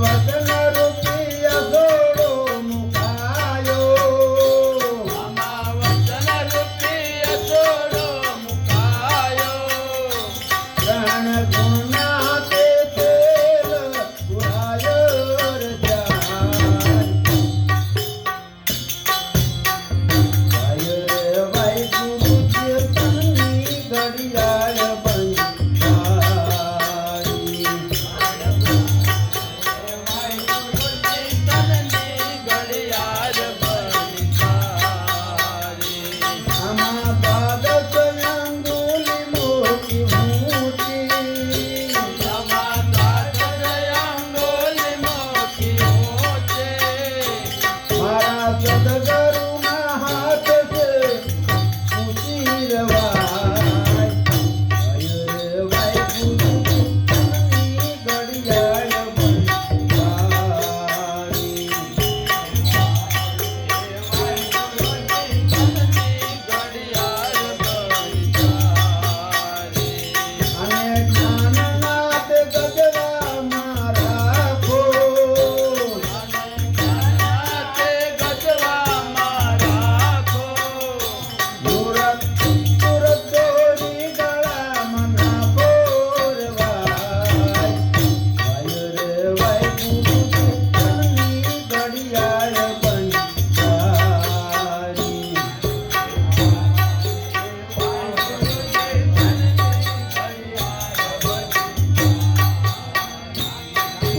Bhagavata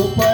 ઉપર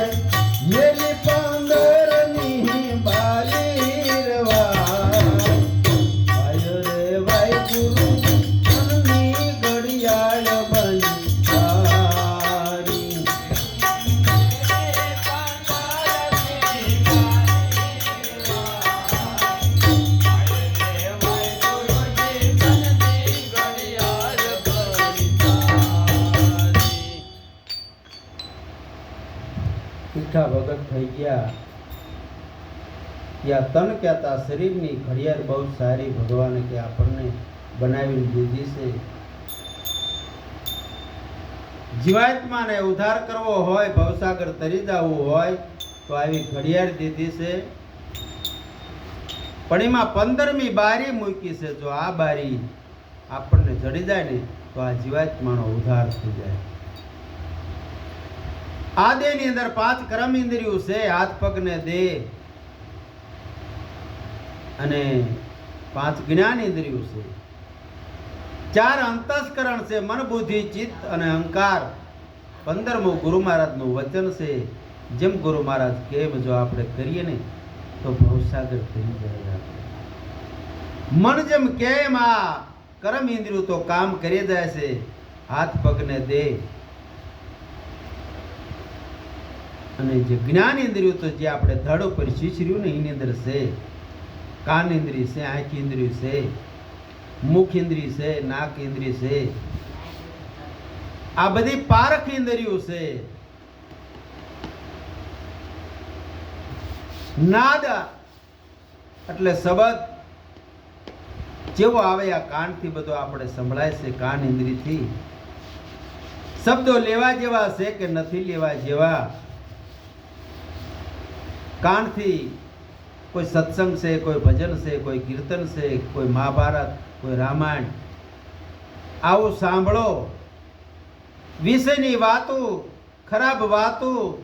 યા તન કહેતા શરીરની ઘડિયાળ બહુ સારી ભગવાને કે આપણને બનાવી દીધી છે. જીવાત્માને ઉદ્ધાર કરવો હોય, ભવસાગર તરી જવું હોય, તો આવી ઘડિયાળ દીધી છે. પણ એમાં પંદરમી બારી મૂકી છે. જો આ બારી આપણને જડી જાય ને, તો આ જીવાત્માનો ઉદ્ધાર થઈ જાય. આ દેહની અંદર પાંચ કર્મ ઇન્દ્રિયો છે. હાથ પગને દેહ અને પાંચ જ્ઞાન ઇન્દ્રિયો છે. ચાર અંતસ્કરણ છે, મન, બુદ્ધિ, ચિત્ત અને અહંકાર. પંદરમું ગુરુ મહારાજનું વચન છે, જેમ ગુરુ મહારાજ કેમ જો આપણે કરીએ ને, તો ભવસાગર થઈ જાય મન જેમ કેમ આ કર્મ ઇન્દ્રિયો તો કામ કરી જાય છે, હાથ પગને દે. અને જે જ્ઞાન ઇન્દ્રિયો તો જે આપણે ધડ ઉપર શીશર્યું ને, એની અંદર છે. કાન ઇન્દ્રિય છે આંખ ઇન્દ્રિય છે મુખ ઇન્દ્રિય છે નાક ઇન્દ્રિય છે. આ બધી પારખ ઇન્દ્રિયો છે. નાદ એટલે શબ્દ જેવો આવે આ કાનથી બધો આપણે સંભળાય છે કાન ઇન્દ્રિયથી શબ્દો લેવા જેવા છે કે નથી લેવા જેવા? કાનથી કોઈ સત્સંગ છે, કોઈ ભજન છે, કોઈ કીર્તન છે, કોઈ મહાભારત, કોઈ રામાયણ. આવું સાંભળો. વિષયની વાતો, ખરાબ વાતો,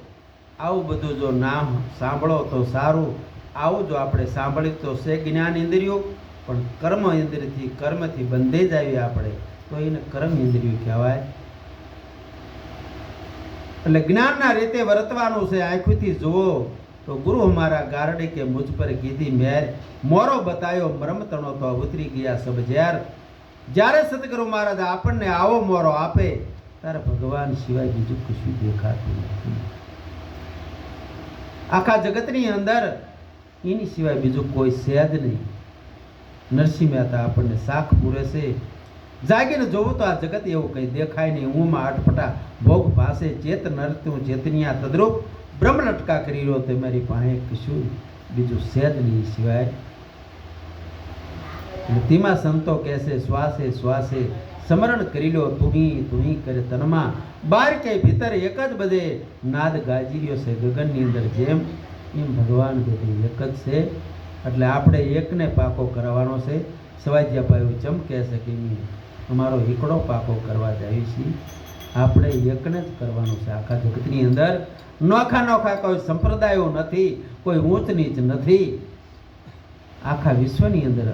આવું બધું જો ના સાંભળો તો સારું. આવું જો આપણે સાંભળ્યું તો છે જ્ઞાન ઇન્દ્રિયો, પણ કર્મ ઇન્દ્રિયથી, કર્મથી બંધે જ આવી આપણે. તો એને કર્મ ઇન્દ્રિયો કહેવાય. એટલે જ્ઞાનના રીતે વર્તવાનું છે. આંખોથી જુઓ. તો ગુરુ અમારા ગારડે કે મુજ પર કીધી મેર, મોરો બતાયો મરમતણો તો ઉતરી ગયા સબ ઝેર. જ્યારે સદગુરુ મહારાજ આપણને આવો મોરો આપે, ત્યારે ભગવાન સિવાય બીજું કશું દેખાતું નથી. આખા જગતની અંદર એની સિવાય બીજું કોઈ છે જ નહીં. નરસિંહ મહેતા આપણને શાખ પૂરે છે જાગીને જોવું તો આ જગત એવું કંઈ દેખાય નહીં. ઊંમાં અટપટા ભોગ પાસે ચેત નરતું ચેતનિયા તદ્રુપ. બ્રહ્મ લટકા કરી રહ્યો તે મારી પાસે કશું બીજું સેદ નહીં સિવાય. તેમાં સંતો કહેશે શ્વાસે શ્વાસે સ્મરણ કરી લો, તુહી તુહી કરે તનમાં. બાર કે ભીતર એક જ બધે નાદ ગાજી રહ્યો છે, ગગનની અંદર જેમ. એમ ભગવાન બધું એક જ છે. એટલે આપણે એકને પાકો કરવાનો છે. સવાજ્યાભાઈ ચમ કહે છે કે અમે અમારો એકડો પાકો કરવા જઈએ છીએ. આપણે એકને જ કરવાનું છે. આખા જગતની અંદર નોખા નોખા કોઈ સંપ્રદાયો નથી, કોઈ ઊંચ નીચ નથી. આખા વિશ્વની અંદર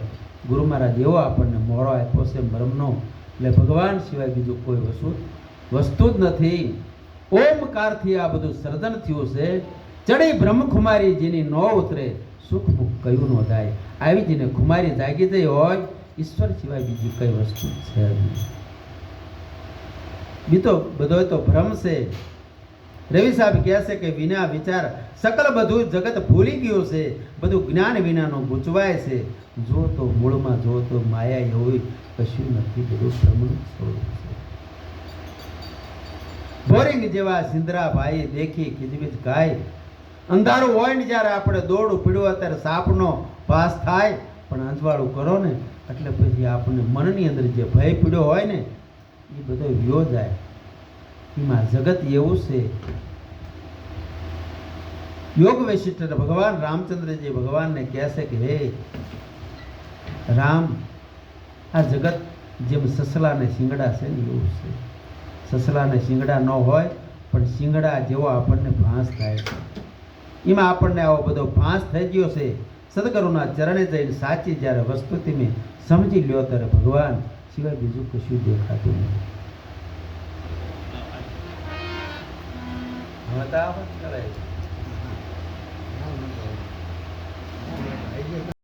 ગુરુ મહારાજ એવો આપણને મોરો આપ્યો છે બ્રહ્મનો. એટલે ભગવાન સિવાય બીજું કોઈ વસ્તુ વસ્તુ જ નથી. ઓમકારથી આ બધું સર્જન થયું છે. ચડી બ્રહ્મકુમારી જેની ન ઉતરે સુખ કયું ન થાય આવી જેને ખુમારી જાગી જઈ હોય, ઈશ્વર સિવાય બીજી કઈ વસ્તુ છે નહીં. બીતો બધો તો ભ્રમ છે. રવિ સાહેબ કહે છે કે વિના વિચાર સકલ બધું જગત ભૂલી ગયું છે. બધું જ્ઞાન વિનાનું ગૂંચવાય છે. જો તો મૂળમાં જો તો માયા એવું કશું નથી, બધું ભ્રમનું સ્વરૂપ છે. બોરિંગ જેવા સિંદરા ભાઈ દેખી ખીજવીજ ગાય. અંધારું હોય ને જ્યારે આપણે દોડું પીડું, અત્યારે સાપનો ભાસ થાય. પણ અંજવાળું કરો ને, એટલે પછી આપણને મનની અંદર જે ભય પીડ્યો હોય ને એ બધો વ્યો જાય. એમાં જગત એવું છે. યોગ વૈશિષ્ટ ભગવાન રામચંદ્રજી ભગવાનને કહે છે કે, હે, રામ, આ જગત જેમ સસલા ને શિંગડા છે ને એવું છે. સસલા ને શિંગડા ન હોય, પણ શિંગડા જેવો આપણને ભાંસ થાય છે. એમાં આપણને આવો બધો ભાંસ થઈ ગયો છે. સદગુરુના ચરણે જઈને સાચી જ્યારે વસ્તુ મેં સમજી લ્યો ત્યારે ભગવાન સિવાય બીજું કશું દેખાતું નથી વતાવટ કરે છે